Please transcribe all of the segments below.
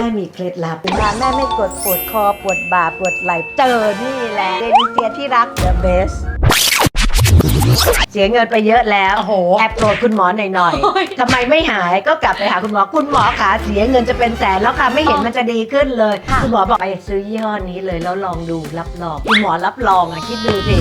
แม่มีเคล็ดลับเวลาแม่ไม่ปวดปวดคอปวดบ่าปวดไหล่เจอนี่แหละเดนิเซียที่รัก the best เสียเงินไปเยอะแล้วโอ้โหแอบโกรธคุณหมอหน่อยโอ้ย ๆทำไมไม่หายก็กลับไปหาคุณหมอคุณหมอขาเสียเงินจะเป็นแสนแล้วค่ะไม่เห็นมันจะดีขึ้นเลย ค่ะ คุณหมอบอกไปซื้อยี่ห้อนี้เลยแล้วลองดูรับรองคุณหมอรับรองอะคิดดูสิ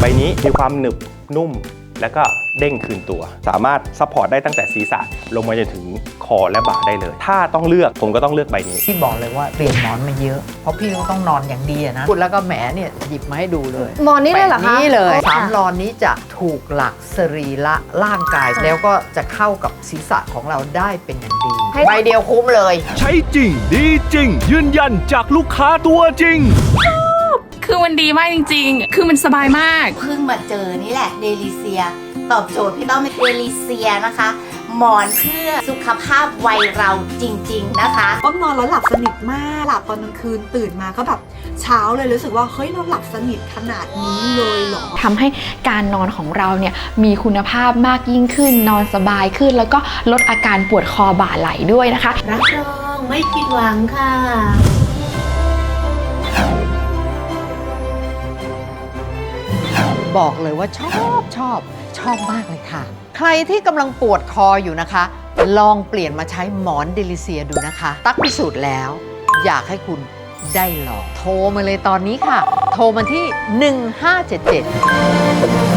ใบนี้มีความหนึบนุ่ม แล้วก็เด้งคืนตัว สามารถซัพพอร์ตได้ตั้งแต่ศีรษะลงมาจนถึงคอและบ่าได้เลย ถ้าต้องเลือกผมก็ต้องเลือกใบนี้ พี่บอกเลยว่าเปลี่ยนหมอนมาเยอะ เพราะพี่ก็ต้องนอนอย่างดีอะนะพูดแล้วก็แหมเนี่ยหยิบมาให้ดูเลยหมอนนี่เลยเหรอแบบคะนี้เลยอ๋อสามค่ะรอนนี้จะถูกหลักสรีระร่างกาย แล้วก็จะเข้ากับศีรษะของเราได้เป็นอย่างดีให้ ใบเดียวคุ้มเลย ใช้จริงดีจริง ยืนยันจากลูกค้าตัวจริง คือมันดีมากจริง ๆ คือมันสบายมาก เพิ่งมาเจอนี่แหละเดลิเซีย ตอบโจทย์พี่ต้อมเป็นเดลิเซียนะคะ หมอนเพื่อสุขภาพวัยเราจริง ๆ นะคะ ป้อมนอนแล้วหลับสนิทมากหลับตอนกลางคืนตื่นมาก็แบบเช้าเลยรู้สึกว่าเฮ้ยเราหลับสนิทขนาดนี้เลยเหรอ ทำให้การนอนของเราเนี่ยมีคุณภาพมากยิ่งขึ้น นอนสบายขึ้น แล้วก็ลดอาการปวดคอบ่าไหล่ด้วยนะคะ รับรองไม่ผิดหวังค่ะ บอกเลยว่าชอบชอบชอบมากเลยค่ะ ใครที่กำลังปวดคออยู่นะคะ ลองเปลี่ยนมาใช้หมอนเดลิเซียดูนะคะ ตักพิสูจน์แล้ว อยากให้คุณได้ลองโทรมาเลยตอนนี้ค่ะ โทรมาที่ 1577